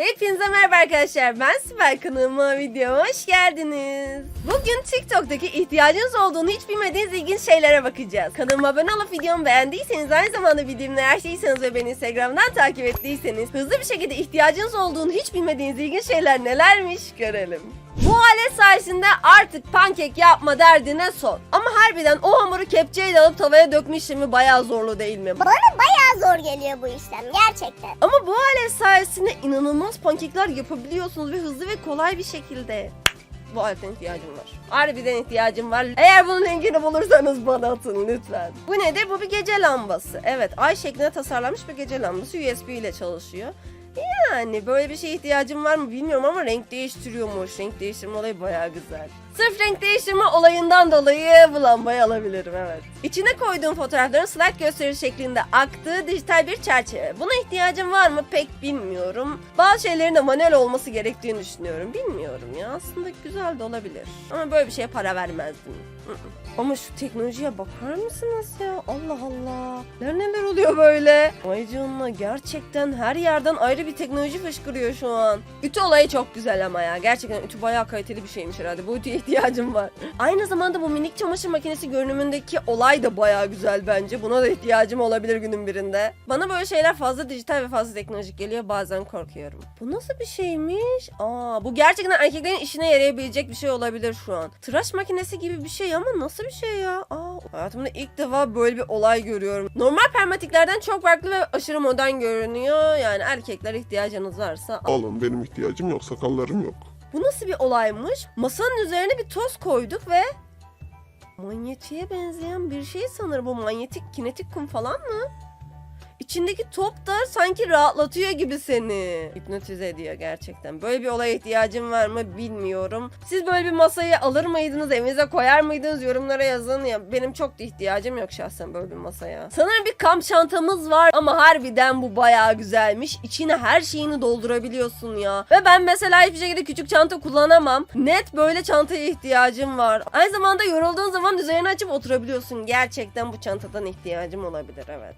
Hepinize merhaba arkadaşlar. Ben Sibel kanalıma videoma hoş geldiniz. Bugün TikTok'taki ihtiyacınız olduğunu hiç bilmediğiniz ilginç şeylere bakacağız. Kanalıma abone olup videomu beğendiyseniz aynı zamanda videomda her şeyseniz ve beni Instagram'dan takip ettiyseniz hızlı bir şekilde ihtiyacınız olduğunu hiç bilmediğiniz ilginç şeyler nelermiş görelim. Bu alet sayesinde artık pankek yapma derdine son. Harbiden o hamuru kepçeyle alıp tavaya dökme işlemi bayağı zorlu değil mi? Bana bayağı zor geliyor bu işlem gerçekten. Ama bu alet sayesinde inanılmaz pankekler yapabiliyorsunuz ve hızlı ve kolay bir şekilde. Bu aletin ihtiyacım var. Harbiden ihtiyacım var. Eğer bunun linkini bulursanız bana atın lütfen. Bu nedir? Bu bir gece lambası. Evet ay şeklinde tasarlanmış bir gece lambası. USB ile çalışıyor. Yani böyle bir şeye ihtiyacım var mı bilmiyorum ama renk değiştiriyormuş. Renk değiştirme olayı bayağı güzel. Sırf renk değiştirme olayından dolayı bu lambayı alabilirim evet. İçine koyduğum fotoğrafların slide gösteri şeklinde aktığı dijital bir çerçeve. Buna ihtiyacım var mı pek bilmiyorum. Bazı şeylerin de manuel olması gerektiğini düşünüyorum. Bilmiyorum ya aslında güzel de olabilir. Ama böyle bir şeye para vermezdim. Ama şu teknolojiye bakar mısınız ya? Allah Allah. Neler neler oluyor böyle? Vay canına gerçekten her yerden ayrı bir teknoloji fışkırıyor şu an. Ütü olayı çok güzel ama ya. Gerçekten ütü bayağı kaliteli bir şeymiş herhalde. Bu ütüye ihtiyacım var. Aynı zamanda bu minik çamaşır makinesi görünümündeki olay da bayağı güzel bence. Buna da ihtiyacım olabilir günün birinde. Bana böyle şeyler fazla dijital ve fazla teknolojik geliyor. Bazen korkuyorum. Bu nasıl bir şeymiş? Aa, bu gerçekten erkeklerin işine yarayabilecek bir şey olabilir şu an. Tıraş makinesi gibi bir şey ama nasıl bir şey ya? Aa, hayatımda ilk defa böyle bir olay görüyorum. Normal permatiklerden çok farklı ve aşırı modern görünüyor. Yani erkekler ihtiyacınız varsa al. Oğlum benim ihtiyacım yok sakallarım yok. Bu nasıl bir olaymış? Masanın üzerine bir toz koyduk ve manyetiğe benzeyen bir şey sanırım. Bu manyetik kinetik kum falan mı? İçindeki top da sanki rahatlatıyor gibi seni. Hipnotize ediyor gerçekten. Böyle bir olaya ihtiyacım var mı bilmiyorum. Siz böyle bir masayı alır mıydınız? Evinize koyar mıydınız? Yorumlara yazın. Ya benim çok da ihtiyacım yok şahsen böyle bir masaya. Sanırım bir kamp çantamız var ama harbiden bu bayağı güzelmiş. İçine her şeyini doldurabiliyorsun ya. Ve ben mesela hiçbir şekilde küçük çanta kullanamam. Net böyle çantaya ihtiyacım var. Aynı zamanda yorulduğun zaman üzerine açıp oturabiliyorsun. Gerçekten bu çantadan ihtiyacım olabilir evet.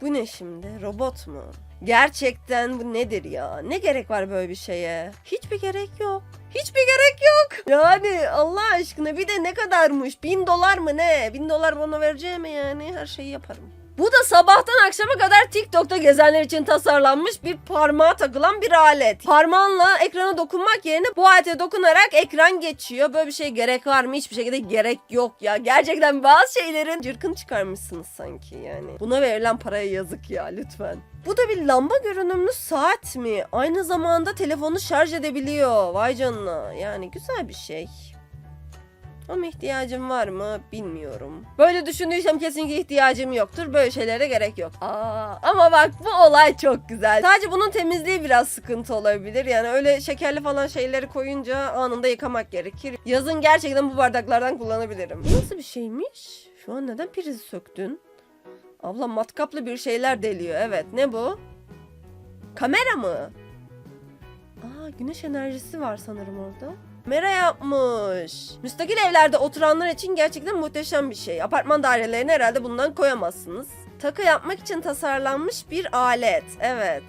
Bu ne şimdi? Robot mu? Gerçekten bu nedir ya? Ne gerek var böyle bir şeye? Hiçbir gerek yok. Hiçbir gerek yok. Yani Allah aşkına bir de ne kadarmış? Bin dolar mı ne? Bin dolar bana vereceğim yani her şeyi yaparım. Bu da sabahtan akşama kadar TikTok'ta gezenler için tasarlanmış bir parmağa takılan bir alet. Parmağınla ekrana dokunmak yerine bu alete dokunarak ekran geçiyor. Böyle bir şey gerek var mı? Hiçbir şekilde gerek yok ya. Gerçekten bazı şeylerin cırkını çıkarmışsınız sanki yani. Buna verilen paraya yazık ya lütfen. Bu da bir lamba görünümlü saat mi? Aynı zamanda telefonu şarj edebiliyor. Vay canına. Yani güzel bir şey. Ama ihtiyacım var mı bilmiyorum. Böyle düşündüysem kesinlikle ihtiyacım yoktur. Böyle şeylere gerek yok. Aa, ama bak bu olay çok güzel. Sadece bunun temizliği biraz sıkıntı olabilir. Yani öyle şekerli falan şeyleri koyunca anında yıkamak gerekir. Yazın gerçekten bu bardaklardan kullanabilirim. Nasıl bir şeymiş? Şu an neden prizi söktün? Abla matkaplı bir şeyler deliyor. Evet ne bu? Kamera mı? Aa güneş enerjisi var sanırım orada. Kamera yapmış. Müstakil evlerde oturanlar için gerçekten muhteşem bir şey. Apartman dairelerine herhalde bundan koyamazsınız. Takı yapmak için tasarlanmış bir alet. Evet.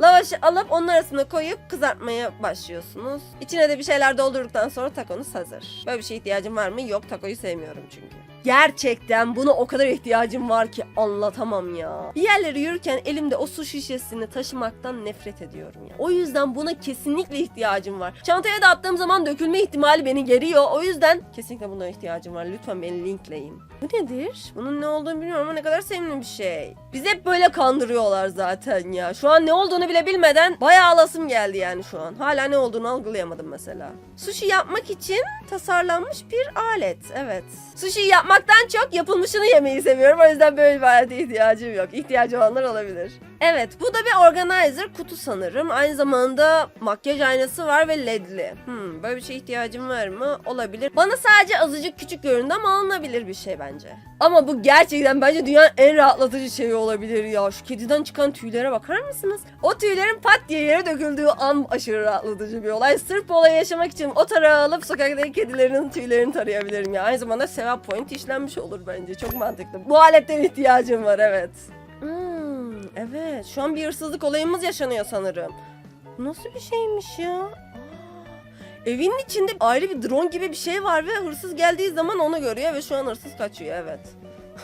Lavaşı alıp onun arasına koyup kızartmaya başlıyorsunuz. İçine de bir şeyler doldurduktan sonra takonuz hazır. Böyle bir şeye ihtiyacım var mı? Yok takoyu sevmiyorum çünkü. Gerçekten buna o kadar ihtiyacım var ki anlatamam ya. Bir yerlere yürürken elimde o su şişesini taşımaktan nefret ediyorum ya. O yüzden buna kesinlikle ihtiyacım var. Çantaya da attığım zaman dökülme ihtimali beni geriyor. O yüzden kesinlikle buna ihtiyacım var. Lütfen beni linkleyin. Bu nedir? Bunun ne olduğunu bilmiyorum ama ne kadar sevimli bir şey. Bizi hep böyle kandırıyorlar zaten ya. Şu an ne olduğunu bile bilmeden bayağı alasım geldi yani şu an. Hala ne olduğunu algılayamadım mesela. Sushi yapmak için tasarlanmış bir alet. Evet. Sushi yapmaktan çok yapılmışını yemeyi seviyorum. O yüzden böyle bir alete ihtiyacım yok. İhtiyacı olanlar olabilir. Evet bu da bir organizer kutu sanırım. Aynı zamanda makyaj aynası var ve ledli. Hmm, böyle bir şeye ihtiyacım var mı? Olabilir. Bana sadece azıcık küçük göründü ama alınabilir bir şey bence. Ama bu gerçekten bence dünyanın en rahatlatıcı şeyi olabilir ya. Şu kediden çıkan tüylere bakar mısınız? O tüylerin pat diye yere döküldüğü an aşırı rahatlatıcı bir olay. Sırf bu olayı yaşamak için o tarağı alıp sokaktaki kedilerin tüylerini tarayabilirim ya. Aynı zamanda sevap point işlenmiş olur bence. Çok mantıklı. Bu aletten ihtiyacım var evet. Evet. Şu an bir hırsızlık olayımız yaşanıyor sanırım. Nasıl bir şeymiş ya? Aa, Evinin içinde ayrı bir drone gibi bir şey var ve hırsız geldiği zaman onu görüyor ve şu an hırsız kaçıyor evet.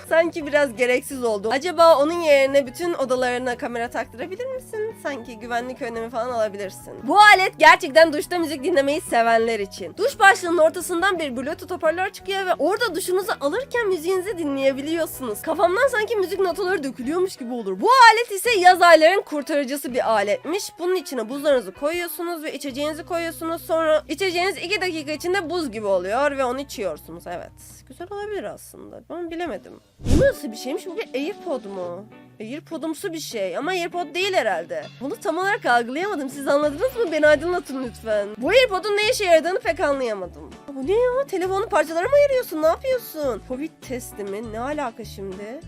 Sanki biraz gereksiz oldu. Acaba onun yerine bütün odalarına kamera taktırabilir misin? Sanki güvenlik önlemi falan alabilirsin. Bu alet gerçekten duşta müzik dinlemeyi sevenler için. Duş başlığının ortasından bir bluetooth hoparlör çıkıyor ve orada duşunuzu alırken müziğinizi dinleyebiliyorsunuz. Kafamdan sanki müzik notaları dökülüyormuş gibi olur. Bu alet ise yaz ayların kurtarıcısı bir aletmiş. Bunun içine buzlarınızı koyuyorsunuz ve içeceğinizi koyuyorsunuz. Sonra içeceğiniz 2 dakika içinde buz gibi oluyor ve onu içiyorsunuz. Evet. Güzel olabilir aslında. Ben bilemedim. Bu nasıl bir şeymiş? Bu bir AirPod mu? AirPod'umsu bir şey ama AirPod değil herhalde. Bunu tam olarak algılayamadım. Siz anladınız mı? Beni aydınlatın lütfen. Bu AirPod'un ne işe yaradığını pek anlayamadım. Bu ne ya? Telefonu parçalara mı ayırıyorsun? Ne yapıyorsun? Covid testi mi? Ne alaka şimdi?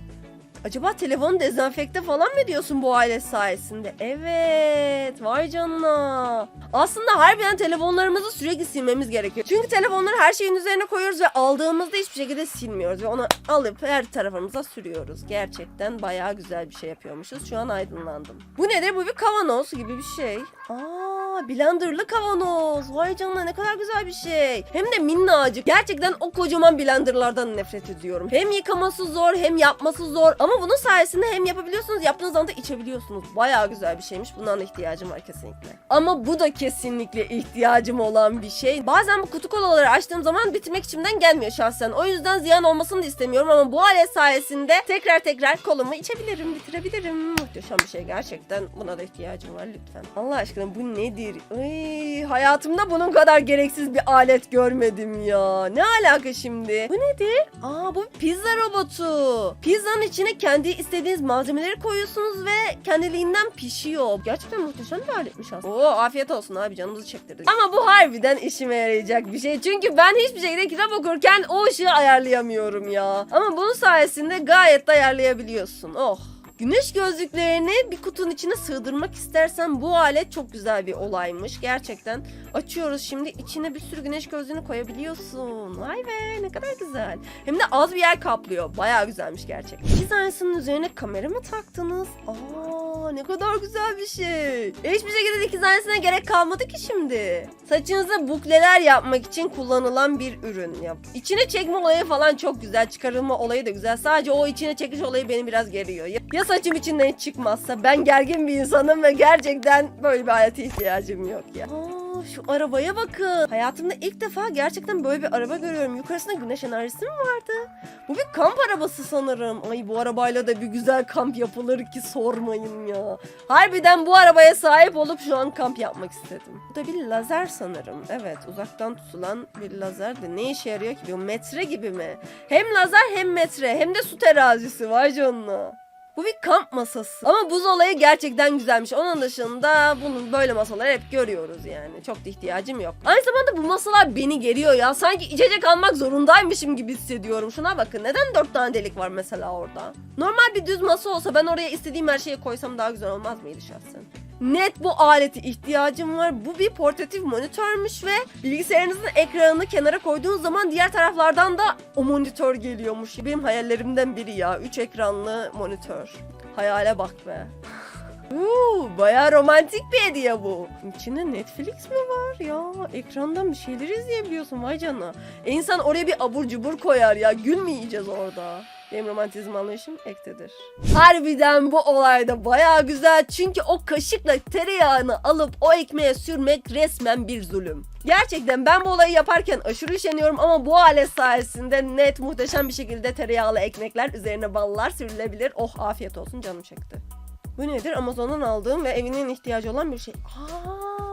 Acaba telefonu dezenfekte falan mı ediyorsun bu alet sayesinde? Evet. Vay canına. Aslında harbiden telefonlarımızı sürekli silmemiz gerekiyor. Çünkü telefonları her şeyin üzerine koyuyoruz ve aldığımızda hiçbir şekilde silmiyoruz. Ve onu alıp her tarafımıza sürüyoruz. Gerçekten bayağı güzel bir şey yapıyormuşuz. Şu an aydınlandım. Bu nedir? Bu bir kavanoz gibi bir şey. Aa, blenderlı kavanoz. Vay canına ne kadar güzel bir şey. Hem de minnacık. Gerçekten o kocaman blenderlardan nefret ediyorum. Hem yıkaması zor hem yapması zor. Ama bunun sayesinde hem yapabiliyorsunuz yaptığınız zaman da içebiliyorsunuz. Bayağı güzel bir şeymiş. Bundan da ihtiyacım var kesinlikle. Ama bu da kesinlikle ihtiyacım olan bir şey. Bazen bu kutu kolaları açtığım zaman bitirmek içimden gelmiyor şahsen. O yüzden ziyan olmasını da istemiyorum ama bu alet sayesinde tekrar tekrar kolumu içebilirim, bitirebilirim. Muhteşem bir şey gerçekten. Buna da ihtiyacım var lütfen. Allah aşkına bu nedir? Ay, hayatımda bunun kadar gereksiz bir alet görmedim ya. Ne alaka şimdi? Bu nedir? Aa bu pizza robotu. Pizzanın içine kendi istediğiniz malzemeleri koyuyorsunuz ve kendiliğinden pişiyor. Gerçekten muhteşem bir aletmiş aslında. Oo afiyet olsun abi canımızı çektirdik. Ama bu harbiden işime yarayacak bir şey. Çünkü ben hiçbir şekilde kitap okurken o ışığı ayarlayamıyorum ya. Ama bunun sayesinde gayet de ayarlayabiliyorsun. Oh. Güneş gözlüklerini bir kutunun içine sığdırmak istersen bu alet çok güzel bir olaymış. Gerçekten açıyoruz şimdi içine bir sürü güneş gözlüğünü koyabiliyorsun. Vay be ne kadar güzel. Hem de az bir yer kaplıyor. Bayağı güzelmiş gerçekten. İki tanesinin üzerine kamera mı taktınız? Aa ne kadar güzel bir şey. Hiçbir şekilde dikiz tanesine gerek kalmadı ki şimdi. Saçınıza bukleler yapmak için kullanılan bir ürün. Ya, içine çekme olayı falan çok güzel. Çıkarılma olayı da güzel. Sadece o içine çekiş olayı beni biraz geriyor. Ya saçım içinden hiç çıkmazsa ben gergin bir insanım ve gerçekten böyle bir alete ihtiyacım yok ya. Şu arabaya bakın. Hayatımda ilk defa gerçekten böyle bir araba görüyorum. Yukarısında güneş enerjisi mi vardı? Bu bir kamp arabası sanırım. Ay bu arabayla da bir güzel kamp yapılır ki sormayın ya. Harbiden bu arabaya sahip olup şu an kamp yapmak istedim. Bu da bir lazer sanırım. Evet uzaktan tutulan bir lazer de ne işe yarıyor ki? Bu metre gibi mi? Hem lazer hem metre hem de su terazisi vay canına. Bu bir kamp masası. Ama buz olayı gerçekten güzelmiş. Onun dışında bunun böyle masaları hep görüyoruz yani. Çok da ihtiyacım yok. Aynı zamanda bu masalar beni geriyor ya. Sanki içecek almak zorundaymışım gibi hissediyorum. Şuna bakın. Neden dört tane delik var mesela orada? Normal bir düz masa olsa ben oraya istediğim her şeyi koysam daha güzel olmaz mıydı şahsen? Net bu alete ihtiyacım var. Bu bir portatif monitörmüş ve bilgisayarınızın ekranını kenara koyduğunuz zaman diğer taraflardan da o monitör geliyormuş. Benim hayallerimden biri ya. 3 ekranlı monitör. Hayale bak be. Uuu bayağı romantik bir hediye bu. İçinde Netflix mi var ya? Ekrandan bir şeyler izleyebiliyorsun vay canına. E insan oraya bir abur cubur koyar ya. Gül mü yiyeceğiz orada? Benim romantizm anlayışım ektedir. Harbiden bu olayda bayağı güzel çünkü o kaşıkla tereyağını alıp o ekmeğe sürmek resmen bir zulüm. Gerçekten ben bu olayı yaparken aşırı üşeniyorum ama bu alet sayesinde net muhteşem bir şekilde tereyağlı ekmekler üzerine ballar sürülebilir. Oh afiyet olsun canım çekti. Bu nedir? Amazon'dan aldığım ve evinin ihtiyacı olan bir şey. Aa!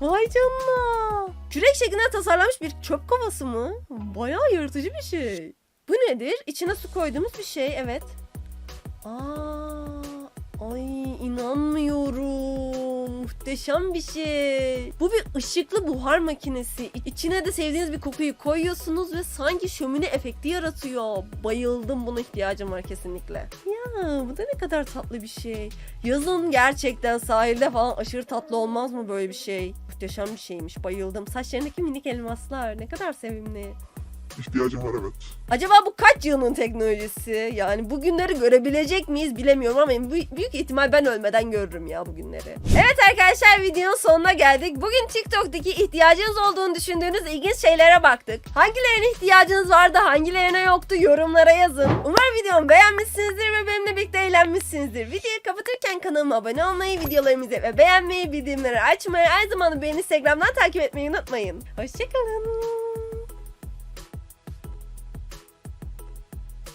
Vay canına. Kürek şeklinde tasarlanmış bir çöp kovası mı? Bayağı yırtıcı bir şey. Bu nedir? İçine su koyduğumuz bir şey. Evet. Aa, ay inanmıyorum. Muhteşem bir şey. Bu bir ışıklı buhar makinesi. İçine de sevdiğiniz bir kokuyu koyuyorsunuz ve sanki şömine efekti yaratıyor. Bayıldım. Buna ihtiyacım var kesinlikle. Ya bu da ne kadar tatlı bir şey. Yazın gerçekten sahilde falan aşırı tatlı olmaz mı böyle bir şey? Muhteşem bir şeymiş. Bayıldım. Saçlarındaki minik elmaslar ne kadar sevimli. İhtiyacım var evet. Acaba bu kaç yılın teknolojisi? Yani bugünleri görebilecek miyiz bilemiyorum ama büyük, ihtimal ben ölmeden görürüm ya bugünleri. Evet arkadaşlar videonun sonuna geldik. Bugün TikTok'taki ihtiyacınız olduğunu düşündüğünüz ilginç şeylere baktık. Hangilerine ihtiyacınız vardı, hangilerine yoktu yorumlara yazın. Umarım videomu beğenmişsinizdir ve benimle birlikte eğlenmişsinizdir. Videoyu kapatırken kanalıma abone olmayı, videolarımızı ve beğenmeyi, bildirimleri açmayı, aynı zamanda beni Instagram'dan takip etmeyi unutmayın. Hoşçakalın.